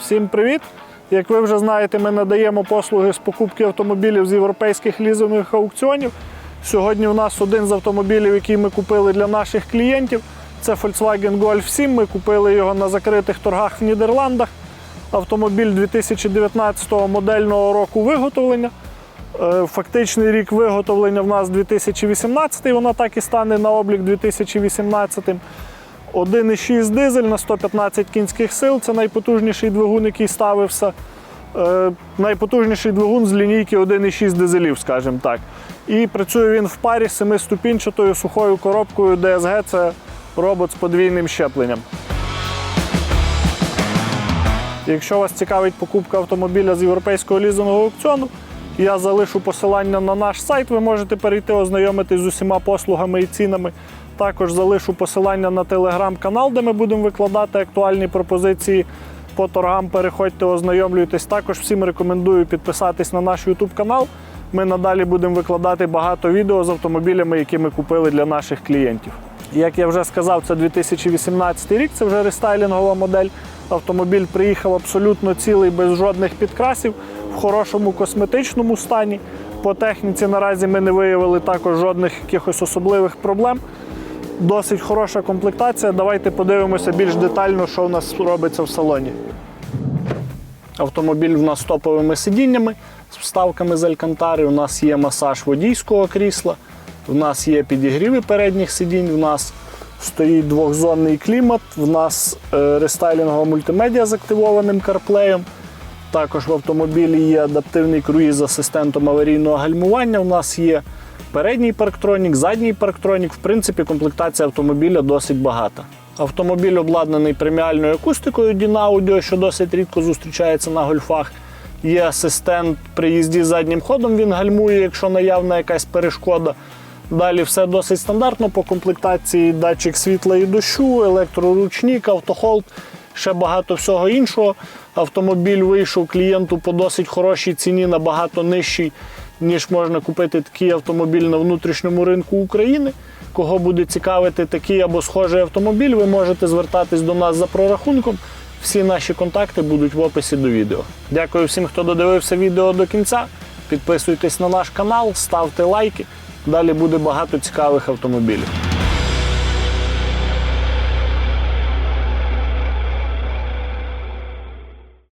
Всім привіт! Як ви вже знаєте, ми надаємо послуги з покупки автомобілів з європейських лізингових аукціонів. Сьогодні у нас один з автомобілів, який ми купили для наших клієнтів. Це Volkswagen Golf 7. Ми купили його на закритих торгах в Нідерландах. Автомобіль 2019 модельного року виготовлення. Е, Фактичний рік виготовлення в нас 2018, вона так і стане на облік 2018. 1,6 дизель на 115 кінських сил. Це найпотужніший двигун, який ставився. Е, найпотужніший двигун з лінійки 1,6 дизелів, скажімо так. І працює він в парі з семиступінчатою сухою коробкою DSG. Це робот з подвійним щепленням. Якщо вас цікавить покупка автомобіля з європейського лізингового аукціону, я залишу посилання на наш сайт. Ви можете перейти ознайомитись з усіма послугами і цінами. Також залишу посилання на телеграм-канал, де ми будемо викладати актуальні пропозиції по торгам. Переходьте, ознайомлюйтесь. Також всім рекомендую підписатись на наш YouTube канал. Ми надалі будемо викладати багато відео з автомобілями, які ми купили для наших клієнтів. Як я вже сказав, це 2018 рік, це вже рестайлінгова модель. Автомобіль приїхав абсолютно цілий, без жодних підкрасів, в хорошому косметичному стані. По техніці наразі ми не виявили також жодних якихось особливих проблем. Досить хороша комплектація. Давайте подивимося більш детально, що у нас робиться в салоні. Автомобіль в нас з топовими сидіннями, з вставками з алькантари. У нас є масаж водійського крісла, в нас є підігріви передніх сидінь, в нас стоїть двохзонний клімат, в нас е, рестайлінгова мультимедіа з активованим карплеєм. Також в автомобілі є адаптивний круїз з асистентом аварійного гальмування. У нас є передній парктронік, задній парктронік. В принципі, комплектація автомобіля досить багата. Автомобіль обладнаний преміальною акустикою DIN-Audio, що досить рідко зустрічається на гольфах. Є асистент при їзді заднім ходом, він гальмує, якщо наявна якась перешкода. Далі все досить стандартно по комплектації датчик світла і дощу, електроручник, автохолд, ще багато всього іншого. Автомобіль вийшов клієнту по досить хорошій ціні, набагато нижчий, ніж можна купити такий автомобіль на внутрішньому ринку України. Кого буде цікавити такий або схожий автомобіль, ви можете звертатись до нас за прорахунком. Всі наші контакти будуть в описі до відео. Дякую всім, хто додивився відео до кінця. Підписуйтесь на наш канал, ставте лайки. Далі буде багато цікавих автомобілів.